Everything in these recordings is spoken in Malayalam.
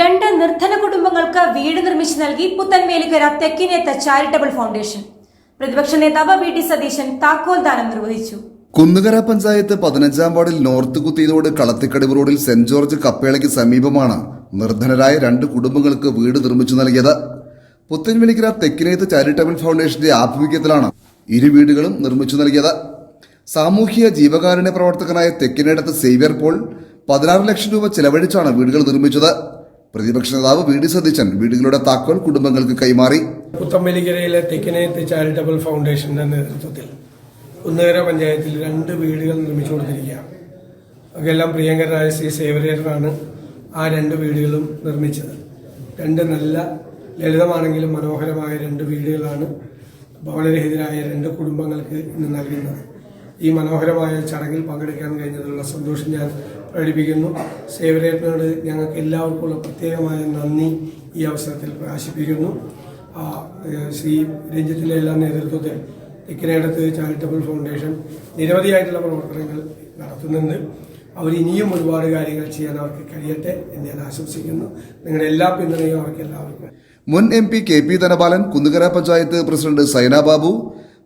രണ്ട് നിർധന കുടുംബങ്ങൾക്ക് വീട് നിർമ്മിച്ചു നൽകി പുത്തൻവേലിക്കര തെക്കിനേത്ത ചാരിറ്റബിൾ ഫൗണ്ടേഷൻ പ്രതിപക്ഷ നേതാവ് വി ടി സതീശൻ താക്കോൽ ദാനം നിർവഹിച്ചു. കുന്നുകര പഞ്ചായത്ത് പതിനഞ്ചാം വാർഡിൽ നോർത്ത് കുത്തിയതോട് കളത്തിക്കടിവ് റോഡിൽ സെന്റ് ജോർജ് കപ്പേളയ്ക്ക് സമീപമാണ് നിർധനരായ രണ്ട് കുടുംബങ്ങൾക്ക് വീട് നിർമ്മിച്ചു നൽകിയത്. പുത്തൻവെളിക്കര തെക്കിനേത്ത് ചാരിറ്റബിൾ ഫൗണ്ടേഷന്റെ ആഭിമുഖ്യത്തിലാണ് ഇരു വീടുകളും നിർമ്മിച്ചു നൽകിയത്. സാമൂഹ്യ ജീവകാരുണ്യ പ്രവർത്തകനായ തെക്കിനേടത്ത് സേവ്യർ പോൾ പതിനാറ് ലക്ഷം രൂപ ചെലവഴിച്ചാണ് വീടുകൾ നിർമ്മിച്ചത്. പ്രതിപക്ഷ നേതാവ് വി ഡി സതീശൻ വീടുകളുടെ താക്കോൽ കുടുംബങ്ങൾക്ക് കൈമാറി. പുത്തമ്പലിക്കരയിലെ തെക്കിനേത്ത് ചാരിറ്റബിൾ ഫൗണ്ടേഷന്റെ നേതൃത്വത്തിൽ കുന്നുകര പഞ്ചായത്തിൽ രണ്ട് വീടുകൾ നിർമ്മിച്ചു കൊടുത്തിരിക്കുകയാണ്. അതെല്ലാം പ്രിയങ്കരനായ ശ്രീ സേവരേരനാണ് ആ രണ്ട് വീടുകളും നിർമ്മിച്ചത്. രണ്ട് നല്ല ലളിതമാണെങ്കിലും മനോഹരമായ രണ്ട് വീടുകളാണ് ഭവനരഹിതരായ രണ്ട് കുടുംബങ്ങൾക്ക് ഇന്ന് നൽകുന്നത്. ഈ മനോഹരമായ ചടങ്ങിൽ പങ്കെടുക്കാൻ കഴിഞ്ഞതിലുള്ള സന്തോഷം ഞാൻ പ്രകടിപ്പിക്കുന്നു. സേവനത്തിനോട് ഞങ്ങൾക്ക് എല്ലാവർക്കുമുള്ള പ്രത്യേകമായ നന്ദി ഈ അവസരത്തിൽ പ്രകാശിപ്പിക്കുന്നു ശ്രീ രഞ്ജിത്തിന്റെ എല്ലാ നേതൃത്വത്തിൽ തെക്കിനേടത്ത് ചാരിറ്റബിൾ ഫൗണ്ടേഷൻ നിരവധിയായിട്ടുള്ള പ്രവർത്തനങ്ങൾ നടത്തുന്നുണ്ട്. അവർ ഇനിയും ഒരുപാട് കാര്യങ്ങൾ ചെയ്യാൻ അവർക്ക് കഴിയട്ടെ എന്ന് ഞാൻ ആശംസിക്കുന്നു. നിങ്ങളുടെ എല്ലാ പിന്തുണയും അവർക്ക് എല്ലാവർക്കും. മുൻ M P K P Dhanapalan Kunnukara panchayat president Saina Babu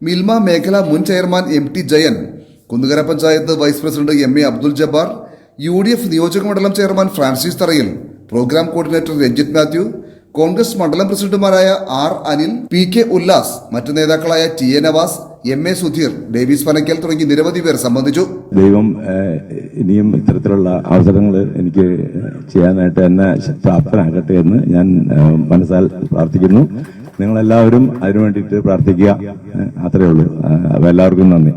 Milma മേഖല മുൻ chairman M T Jayan Kunnukara panchayat vice president M A Abdul Jabbar U D F നിയോജക മണ്ഡലം chairman Francis Tharayil programme coordinator Ranjith Mathew Congress മണ്ഡലം പ്രസിഡന്റുമാരായ R Anil P K Ullas മറ്റു നേതാക്കളായ T A Navas M A Sudheer Davis Panakkal തുടങ്ങി നിരവധി പേർ സംബന്ധിച്ചു. ദൈവം ഇനിയും ഇത്തരത്തിലുള്ള അവസരങ്ങൾ എനിക്ക് ചെയ്യാനായിട്ട് എന്നെ പ്രാപ്തനാകട്ടെ എന്ന് ഞാൻ മനസ്സാൽ പ്രാർത്ഥിക്കുന്നു. നിങ്ങളെല്ലാവരും അതിനു വേണ്ടിയിട്ട് പ്രാർത്ഥിക്കുക അത്രയേ ഉള്ളൂ. എല്ലാവർക്കും നന്ദി.